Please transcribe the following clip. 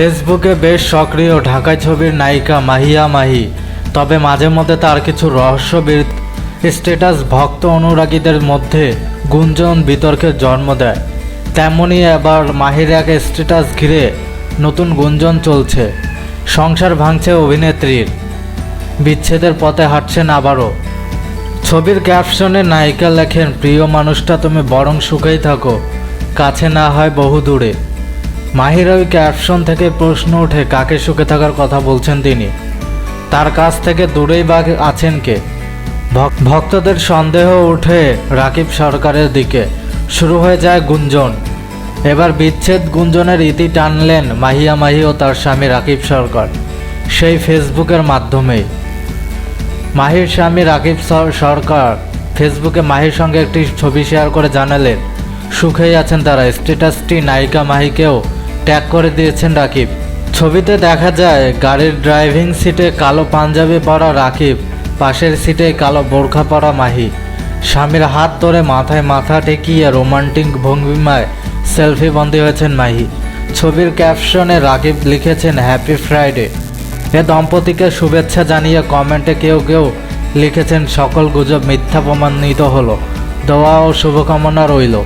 ফেসবুকে বেশ সক্রিয় ঢাকায় ছবির নায়িকা মাহিয়া মাহি। তবে মাঝে মধ্যে তার কিছু রহস্যবিদ স্ট্যাটাস ভক্ত অনুরাগীদের মধ্যে গুঞ্জন বিতর্কের জন্ম দেয়। তেমনই এবার মাহির এক স্ট্যাটাস ঘিরে নতুন গুঞ্জন চলছে। সংসার ভাঙছে অভিনেত্রীর। বিচ্ছেদের পথে হাঁটছেন আবারও। ছবির ক্যাপশনে নায়িকা লেখেন, প্রিয় মানুষটা, তুমি বরং সুখেই থাকো। কাছে না হয় বহু দূরে মাহির ওই ক্যাপশন থেকে প্রশ্ন ওঠে, কাকে সুখে থাকার কথা বলছেন তিনি? তার কাছ থেকে দূরেই বা আছেন কে? ভক্তদের সন্দেহ ওঠে রাকিব সরকারের দিকে। শুরু হয়ে যায় গুঞ্জন। এবার বিচ্ছেদ গুঞ্জনের ইতি টানলেন মাহিয়া মাহি ও তার স্বামী রাকিব সরকার, সেই ফেসবুকের মাধ্যমেই। মাহির স্বামী রাকিব সরকার ফেসবুকে মাহির সঙ্গে একটি ছবি শেয়ার করে জানালেন, সুখেই আছেন তারা, স্ট্যাটাসটি নায়িকা মাহিকেও ট্যাগ করে দিয়েছেন রাকিব। ছবিতে দেখা যায়, গাড়ির ড্রাইভিং সিটে কালো পাঞ্জাবি পরা রাকিব, পাশের সিটে কালো বোরখা পরা মাহি। স্বামীর হাত ধরে মাথায় মাথা ঠেকিয়ে রোমান্টিক ভঙ্গিমায় সেলফি বন্দী হয়েছেন মাহি। ছবির ক্যাপশনে রাকিব লিখেছেন হ্যাপি ফ্রাইডে এ দম্পতিকে শুভেচ্ছা জানিয়ে কমেন্টে কেউ কেউ লিখেছেন, সকল গুজব মিথ্যা প্রমাণিত হলো। দোয়া ও শুভকামনা রইল।